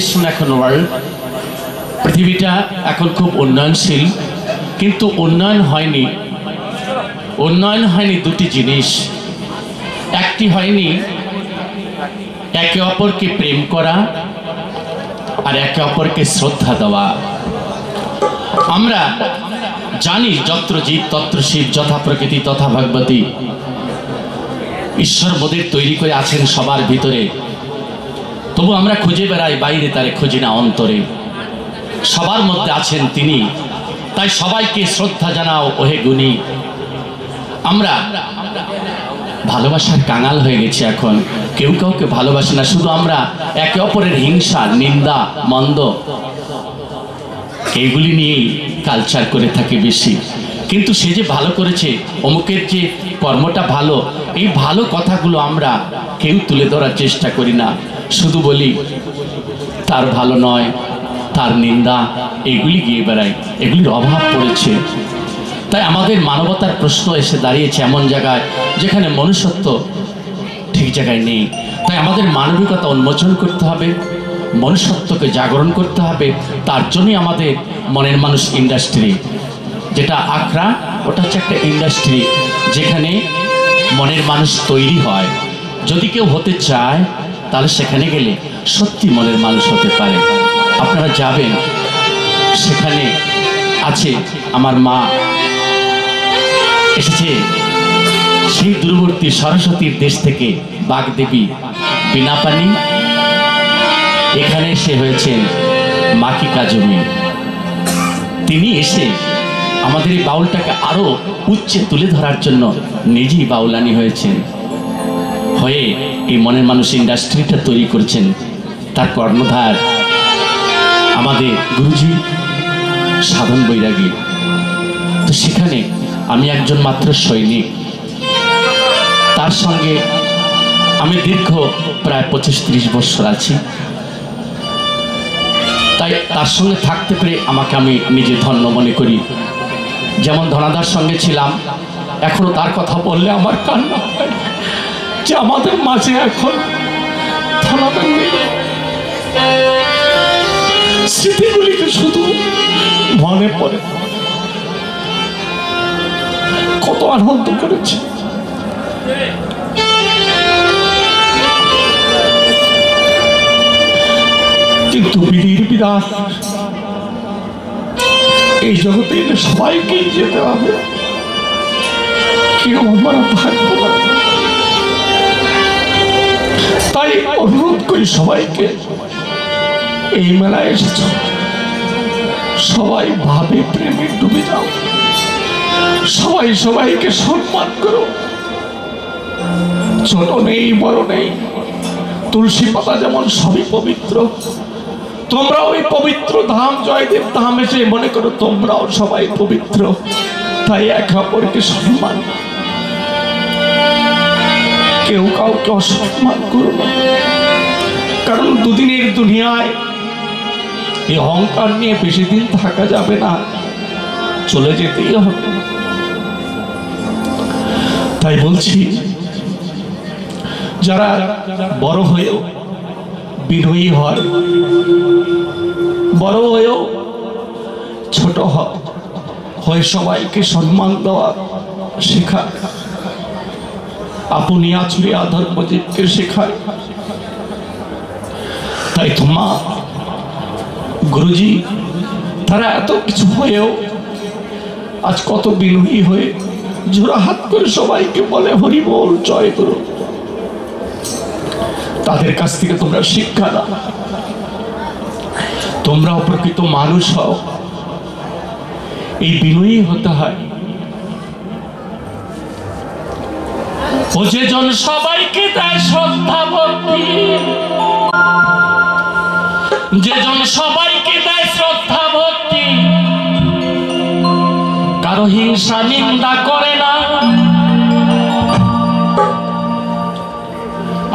Civilisation এখন world পৃথিবীটা এখন খুব উন্নয়নশীল, কিন্তু উন্নয়ন হয়নি। উন্নয়ন হয়নি দুটি জিনিস। একটি হয়নি একে অপরকে প্রেম করা আর একে অপরকে শ্রদ্ধা দেওয়া। আমরা জানি যত্র জীব তত্র শিব যথা প্রকৃতি, তথা ভগবতী। ঈশ্বর বোধের তৈরি করে আছেন সবার ভিতরে। তবু আমরা খুঁজে বেড়াই বাইরে, তারে খুঁজি না অন্তরে। সবার মধ্যে আছেন তিনি, তাই সবাইকে শ্রদ্ধা জানাও, ওহে গুণী। আমরা ভালোবাসার কাঙাল হয়ে গেছি এখন। কেউ কাউকে ভালোবাসে না, শুধু আমরা একে অপরের হিংসা, নিন্দা, মন্দ। এইগুলি নিয়েই কালচার করে থাকি বেশি। কিন্তু সে যে ভালো করেছে, অমুকের যে কর্মটা ভালো, এই ভালো কথাগুলো আমরা কেউ তুলে ধরার চেষ্টা করি না। শুধু বলি, তার ভালো নয়, তার নিন্দা, এগুলি গিয়ে বেড়ায়, এগুলির অভাব পড়েছে। তাই আমাদের মানবতার প্রশ্ন এসে দাঁড়িয়েছে এমন জায়গায় যেখানে মনুষ্যত্ব ঠিক জায়গায় নেই। তাই আমাদের মানবিকতা উন্মোচন করতে হবে, মনুষ্যত্বকে জাগরণ করতে হবে, তার জন্যই আমাদের মনের মানুষ ইন্ডাস্ট্রি। যেটা আখড়া, ওটা হচ্ছে একটা ইন্ডাস্ট্রি যেখানে মনের মানুষ তৈরি হয়। যদি কেউ হতে চায় তাহলে সেখানে গেলে সত্যি মনের মানুষ হতে পারে। আপনারা যাবেন, সেখানে আছে আমার মা। এসেছে সেই দূরবর্তী সরস্বতীর দেশ থেকে বাগদেবী বিনাপানি। এখানে এসে হয়েছেন মাকি কাজমি। তিনি এসে আমাদের এই বাউলটাকে আরও উচ্চে তুলে ধরার জন্য নিজেই বাউলানি হয়েছেন। হয়ে এই মনের মানুষ ইন্ডাস্ট্রিটা তৈরি করেছেন। তার কর্ণধার আমাদের গুরুজি সাধন বৈরাগী। তো সেখানে আমি একজন মাত্র সৈনিক। তার সঙ্গে আমি দীর্ঘ প্রায় পঁচিশ ত্রিশ বছর আছি। তাই তার সঙ্গে থাকতে পেরে আমাকে আমি নিজে ধন্য মনে করি। যেমন ধনাদার সঙ্গে ছিলাম, এখনও তার কথা বললে আমার কান্না যে আমাদের মাঝে এখন স্মৃতিগুলিকে শুধু মনে পড়ে। কত আনন্দ করেছে। কিন্তু বিধির বিধান এই জগতে সবাইকেই যেতে হবে। কেউ আমরা থাকব না। অনুরোধ করি সবাইকে, এই মেলায় এসেছ। সবাই ভাবে প্রেমে ডুবে যাও। সবাই সবাইকে সম্মান করো। ছোট নেই বড় নেই। তুলসী পাতা যেমন সবই পবিত্র তোমরা ওই পবিত্র ধাম, জয়দেব ধাম এসে মনে করো তোমরাও সবাই পবিত্র। তাই এক অপরকে সম্মান। কেউ কাউকে অসম্মান করো না। কারণ দুদিনের দুনিয়ায় এই অহংকার নিয়ে বেশি দিন থাকা যাবে না, চলে যেতেই হবে। তাই বলছি, যারা বড় হয়েও বিনয়ী হয়, বড় হয়েও ছোট হয়, হয়ে সবাইকে সম্মান দেওয়া শেখা। আপনি আছুরি আধর্মজিৎকে শেখায়। তাই তোমা গুরুজি, তারা এত কিছু হয়েও আজ কত বিনয়ী হয়ে জোড়া হাত করে সবাইকে বলে, হরি বল, জয় গুরু। তাদের কাছ থেকে তোমরা শিক্ষা দাও তোমরাও প্রকৃত মানুষ হও। এই বিনয়ী হতে হয়। ও যে জন সবাইকে দেয় শ্রদ্ধা ভক্তি। যে জন সবাইকে দেয় শ্রদ্ধা ভক্তি। কারও হিংসা নিন্দা করে না।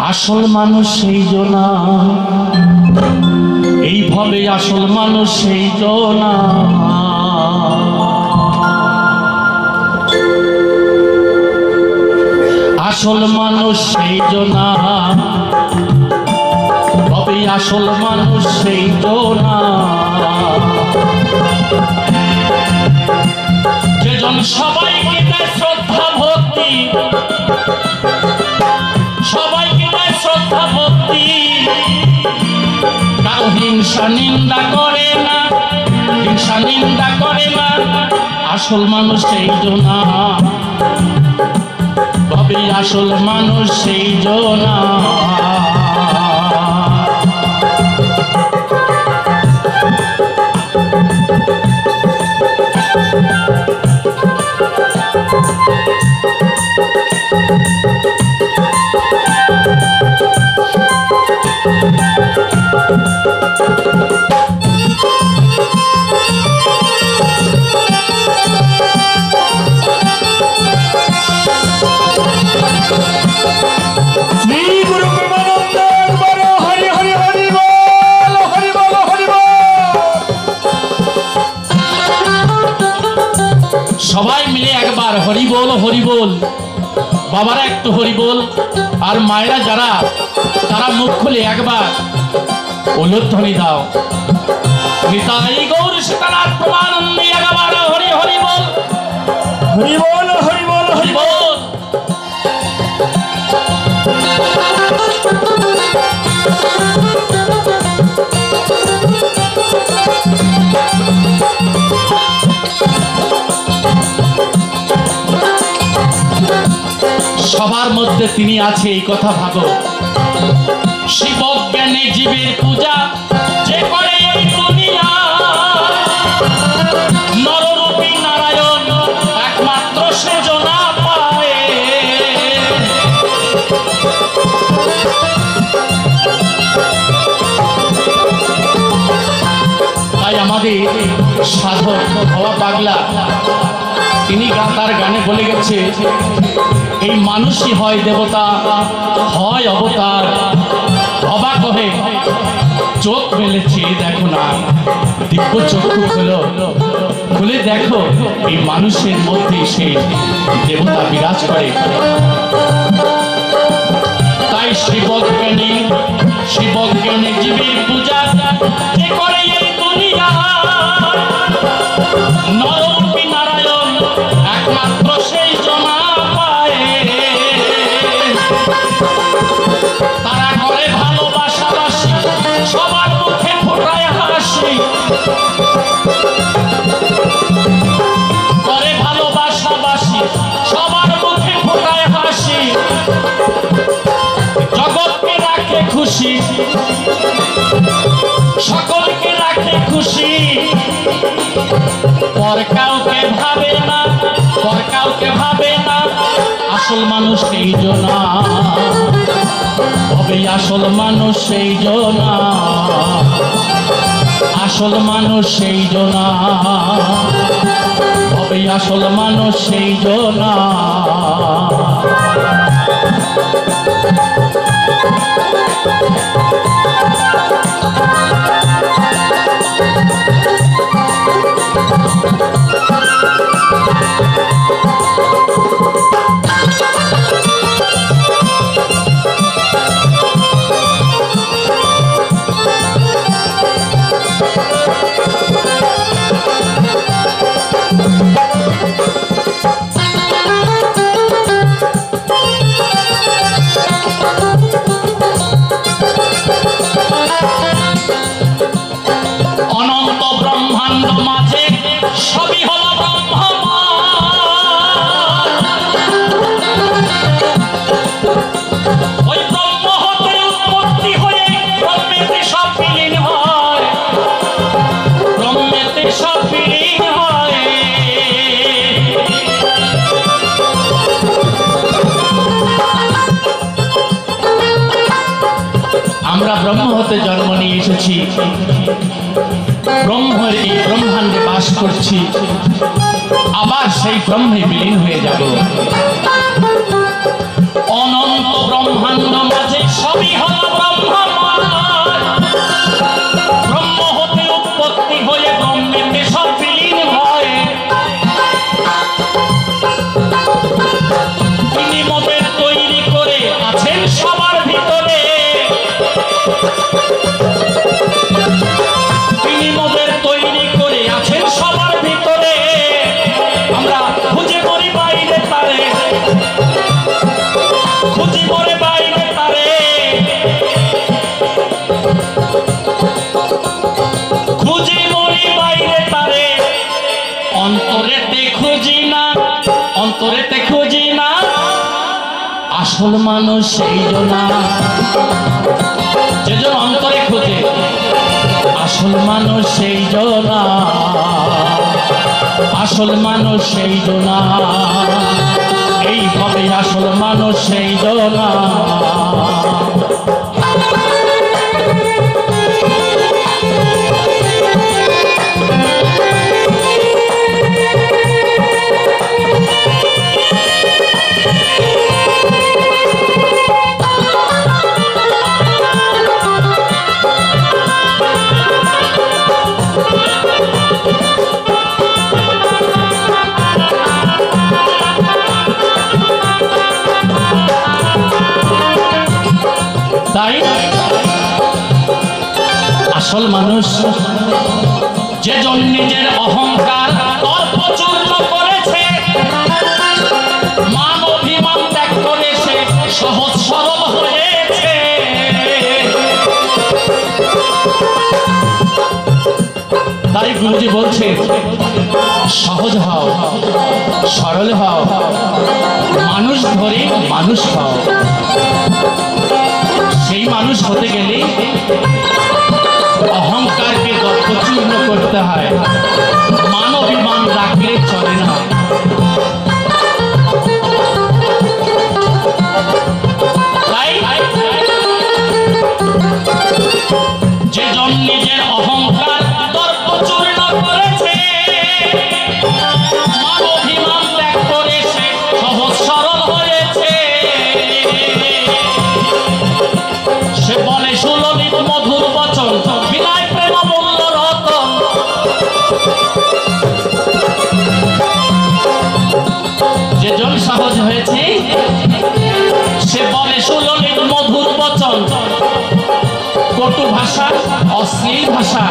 আসল মানুষ সেই জনা এইভাবে আসল মানুষ সেই জনা আসল মানুষ সেই জনা। তবে আসল মানুষ সেই না যেজন সবাইকে দেয় শ্রদ্ধা, ভক্তি। সবাইকে দেয় শ্রদ্ধা, ভক্তি। কারও হিংসা, নিন্দা করে না। হিংসা, নিন্দা করে না। আসল মানুষ সেই না তবে আসল মানুষ সেই না শ্রী সবাই মিলে একবার হরি বল হরি বল বাবারা একটু হরি বল আর মায়েরা যারা তারা মুখ খুলে একবার উলুধ্বনি দাও। নিতাই গৌর সীতানাথ প্রমানন্দে একবার হরি হরি বল হরি বল হরি বল হরি বল বল সবার মধ্যে তিনি আছে, এই কথা ভাবো। শিব জ্ঞানে জীবের পূজা যে করে নারায়ণ একমাত্র তাই আমাদের সাধক হওয়া পাগলা তিনি তার গানে বলে গেছে, এই মানুষই হয় দেবতা, হয় অবতার, অবাক হয়ে চোখ মেলেছে, দেখো না, দিব্য চক্ষু খুলো খুলে দেখো, এই মানুষের মধ্যে সে দেবতা বিরাজ করে। খুশি, সকলকে রাখে খুশি। পর কাউকে ভাবে না, পর কাউকে ভাবে না, আসল মানুষ সেই জনা তবে আসল মানুষ সেই জনা আসল মানুষ সেই জোনা হবে আসল মানুষ সেই জনা অনন্ত ব্রহ্ম জন্ম নিয়ে এসেছি। ব্রহ্মের এই ব্রহ্মাণ্ডে বাস করছি। আবার সেই ব্রহ্মে বিলীন হয়ে যাব। অনন্ত ব্রহ্মাণ্ড আসল মানুষ সেই জনা যেজন অন্তরে খুঁজে, আসল মানুষ সেই না আসল মানুষ সেই জনা এইভাবে আসল মানুষ সেই জনা আসল মানুষ। যেজন নিজের অহংকার সে সহজ সরল হয়েছে। তাই গুরুজি বলছে, সহজ হও, সরল হও, মানুষ ধরে মানুষ হও। সেই মানুষ হতে গেলে অহংকারকে দক্ষচূর্ণ করতে হয়। মানবিমান রাখলে চলে না। যে জন নিজের যে জন সহজ হয়েছে, সে বলে সুললিত মধুর বচন। কটু ভাষা, অশ্লীল ভাষা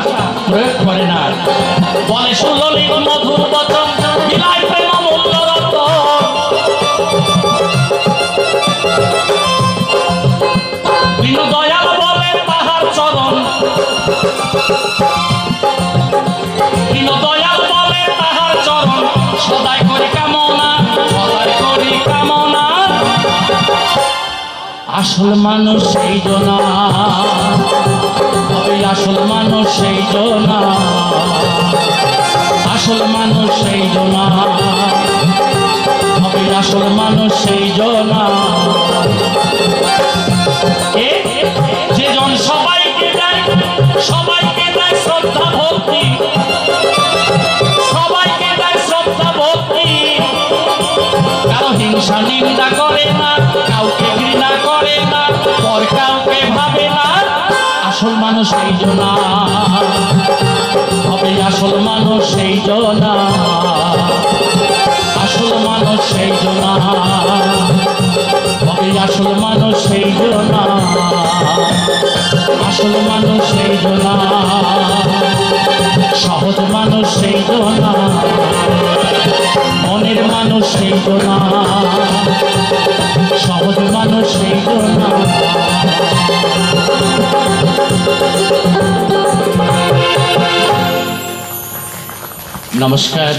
প্রয়োগ করে না। বলে সুললিত মধুর বচন, বিনায় প্রেম দয়াল বলে তাহার চরণ। আসল মানুষ সেই জনা ওই আসল মানুষ সেই জনা আসল মানুষ সেই জনা ওই আসল মানুষ সেই জনা দেয়, সবাইকে দেয় শ্রদ্ধা, ভক্তি। সবাইকে দেয় শ্রদ্ধা, ভক্তি। কারও হিংসা, নিন্দা করে মানুষ এই জনা হবে আসল মানুষ সেই জনা আসল মানুষ সেই জনা হবে আসল মানুষ সেই জনা আসল মানুষ সেই জনা সহজ মানুষ সেই জনা মনের মানুষ সেই না। সহজ মানুষ সেই না। নমস্কার।